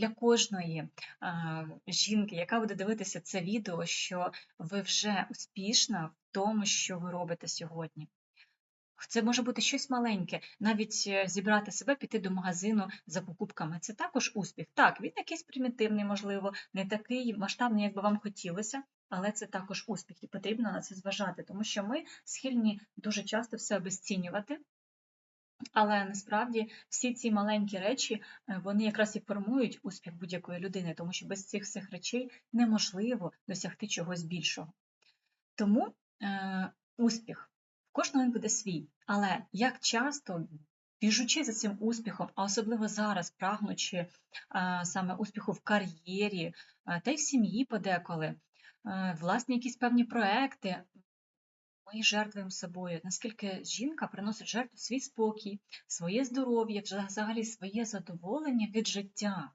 для кожної жінки, яка буде дивитися це відео, що ви вже успішна в тому, що ви робите сьогодні. Це може бути щось маленьке, навіть е, зібрати себе, піти до магазину за покупками. Це також успіх. Так, він якийсь примітивний, можливо, не такий масштабний, як би вам хотілося, але це також успіх, і потрібно на це зважати, тому що ми схильні дуже часто все обесцінювати. Але насправді всі ці маленькі речі е, вони якраз і формують успіх будь-якої людини, тому що без цих всіх речей неможливо досягти чогось більшого. Тому е, успіх кожного він буде свій. Але як часто, біжучи за цим успіхом, а особливо зараз, прагнучи е, саме успіху в кар'єрі е, та й в сім'ї подеколи, е, власні якісь певні проекти, ми жертвуємо собою, наскільки жінка приносить жертву свій спокій, своє здоров'я, взагалі своє задоволення від життя.